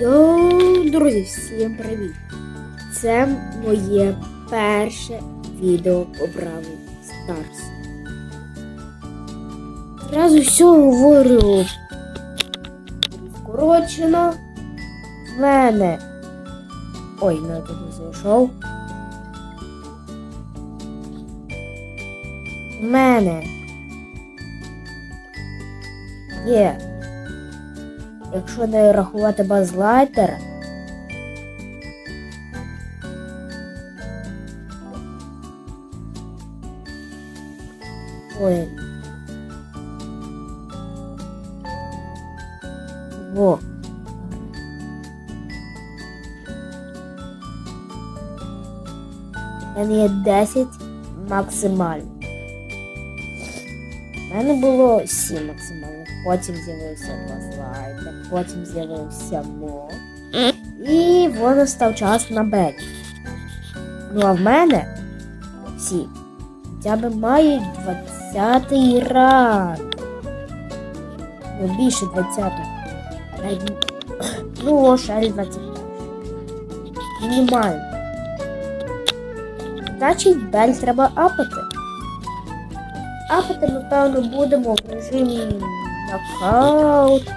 Йоу, друзі, всім привіт! Це моє перше відео по Бравл Старс. Зразу все говорю скорочено. В мене. Ой, не зайшов. В мене є якщо не рахувати базлайтера, Ой. Во. У мене є 10 максимально. У мене було 7 максимальних, потім з'явився базлайтер, потім з'явився мо. І воно став час на бек. Ну а в мене всі хоча б мають 20-й ранг. Ну, більше 20-го. Ну, шарі 21. Мінімально. Значить, далі треба апати. Апати, напевно, будемо в режимі нокаут.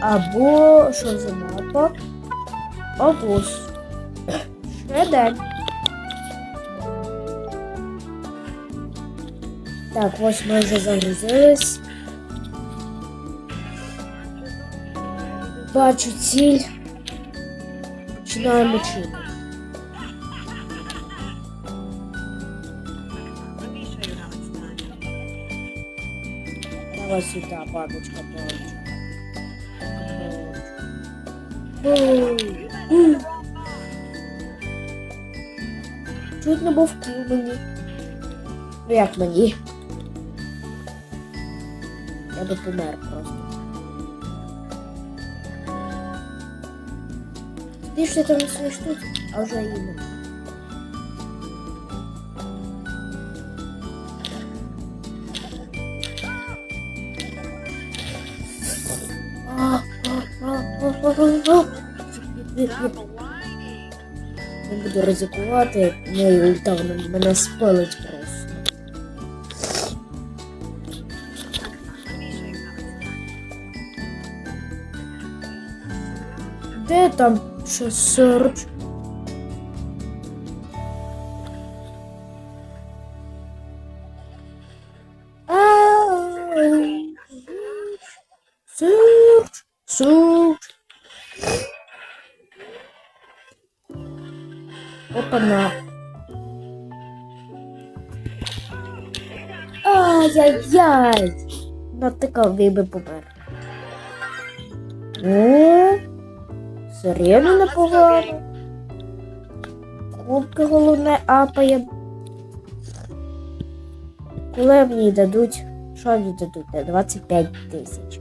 Або що за мапа? Ще день. Так, ось ми вже загрузились. Бачу ціль. Починаємо чити. Давай сюда, бабочка, бабочка. Чуть не був в мені. Ну як мені? Я би помер просто. Ти що там свої штуки, а вже їм. Не буду ризикувати, мій ульта мене спалить просто. Де там що серч? Опа-на. Ай-яй-яй! Натикав виби помер. О, сирену непогано. Кубки головне апає. Коли мені дадуть, що мені дадуть? 25 тисяч.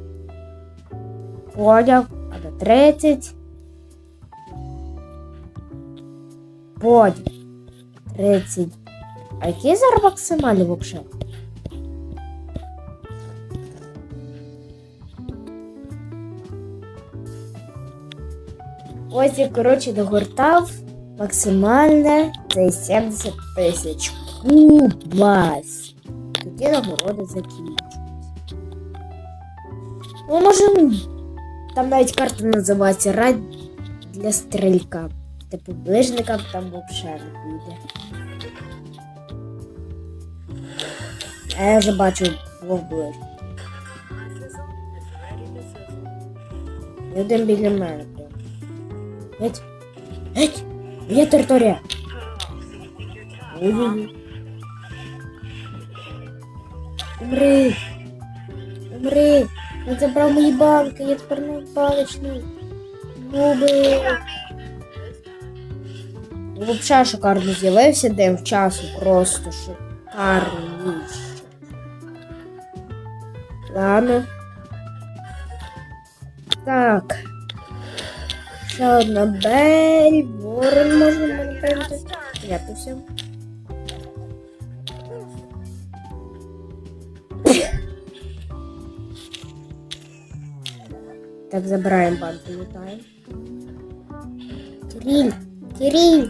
Поняв, а на 30. Потім 30. А який зараз максимальний взагалі? Ось я, коротше, догортав максимальне це 70 тисяч. Кубас. Тоді нагороди закінчуються. Ну, може, там навіть карта називається Рад для стрілька. Типу ближникам там взагалі не піде. А я вже бачу двох ближників. Один біля мене прям. Геть! Геть! Моя територія! Умри! Умри! Він забрав мої банки, я тепер не паличний. Губи! Взагалі шикарно з'явився дем в часу, просто шикарніше. Ладно. Так. Ще одна бель, ворон можна прийняти. Прятався. Так, забираємо банку, лутаємо. Кирилл, Кирилл,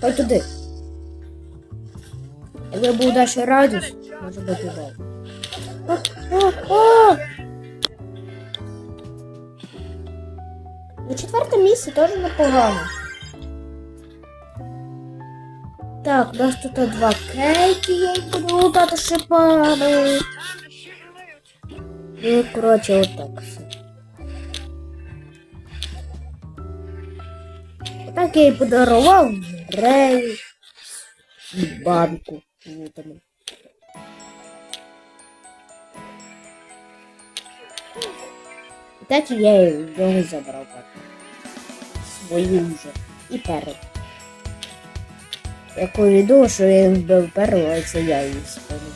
Дай туди. Якби був далі радіус, може би туди. Ну, четверте місце теж непогано. Так, у нас тут два кейки, я їх буду лутати шипами. Ну, коротше, отак все. Отак я їй подарував Рею і банку так я її в нього забрав банку. Свою вже. І перед. Я думав, що він вбив першого, а це я її спалив.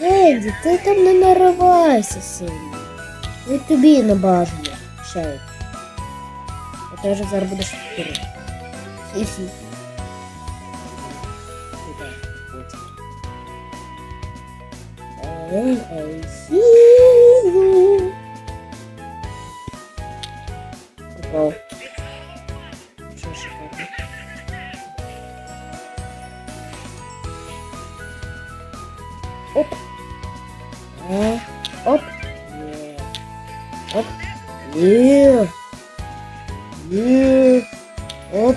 Енді, ти там не наривайся сильно. Не тобі не бажано. Ще. А ти вже зараз будеш вперед. Хі-хі. Куди? Потім. Ей, ей, хі-хі. Попав. Що ще попав? Оп. Е, оп. Є. Оп. Є. Є. Оп.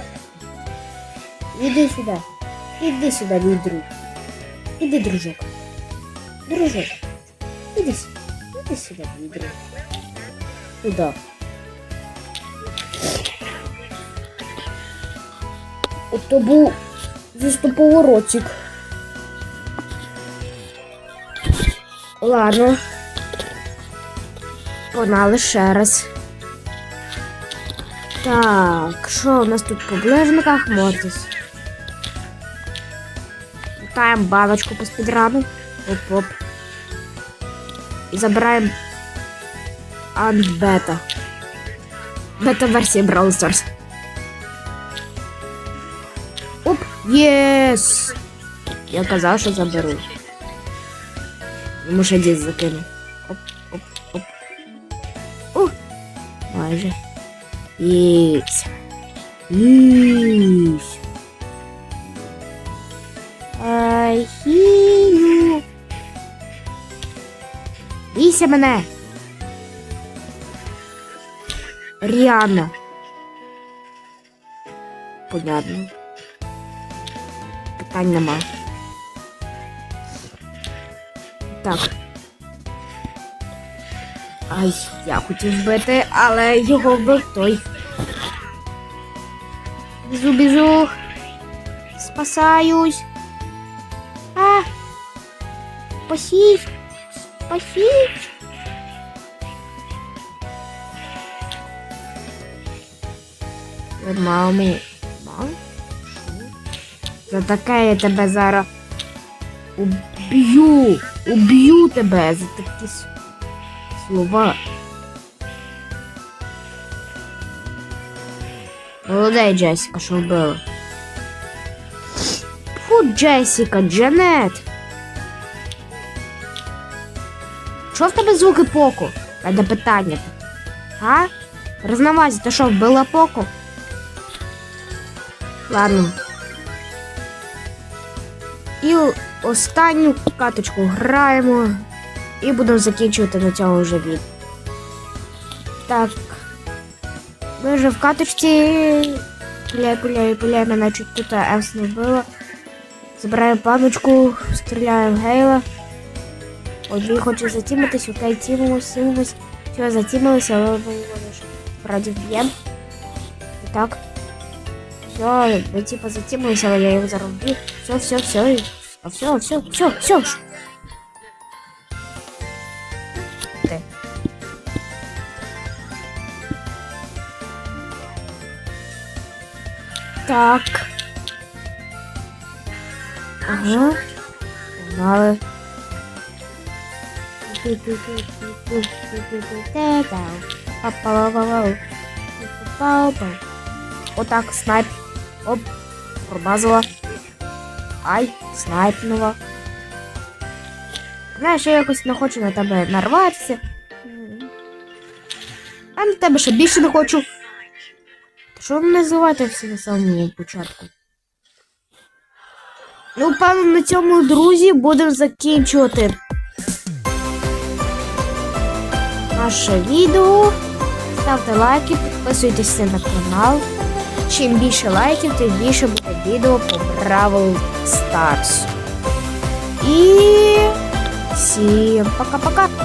Іди сюди. Іди сюди, мій друг. Іди, дружок. Дружок. Іди сюди. Іди сюди, мій друг. Туди. Ото був зістоповоротик. Ладно. Погнали ще раз. Так, що у нас тут по ближниках? Мортис. Лутаємо баночку по спідрану. Оп-оп. І забираємо Анбета. Бета-версія Brawl Stars. Оп! Єс! Я казав, що заберу. Йому ще дід закинув. Майже. Єсть. Єсть. Ай, хію. Бійся мене. Ріана. Понятно. Питань нема. Так. Ай, я хотів вбити, але його вбив той. Біжу, біжу. Спасаюсь. А! Спасіть! Спасіть! Мама мені. Мам? За таке я тебе зараз уб'ю! Уб'ю тебе за такі слова. Молодець, Джесіка, що вбила. Фу, Джесіка, Джанет. Що в тебе звуки поку? Мене питання. А? Рознавазі, ти що, вбила поку? Ладно. І останню каточку граємо. І будемо закінчувати на цьому вже від. Так. Ми вже в каточці. Пуляй, пуляй, пуляй, мене чуть тут Евс не вбила. Забираємо паночку, стріляємо в Гейла. От він хоче затімитись, окей, тімимось, тімимось. Все, затімилися, але ми його лише раді вб'ємо. І так. Все, ми типа затімилися, але я його зараз вб'ю. Все, все, все. А все, все, все, все. Так. Ага. Погнали. Отак, снайп. Оп. Промазала. Ай, снайпнула. Знаєш, я якось не хочу на тебе нарватися. А на тебе ще більше не хочу. Що мене називати всі на самому початку? Ну, певно, на цьому, друзі, будемо закінчувати наше відео. Ставте лайки, підписуйтесь на канал. Чим більше лайків, тим більше буде відео по Бравл Старс. І всім пока-пока!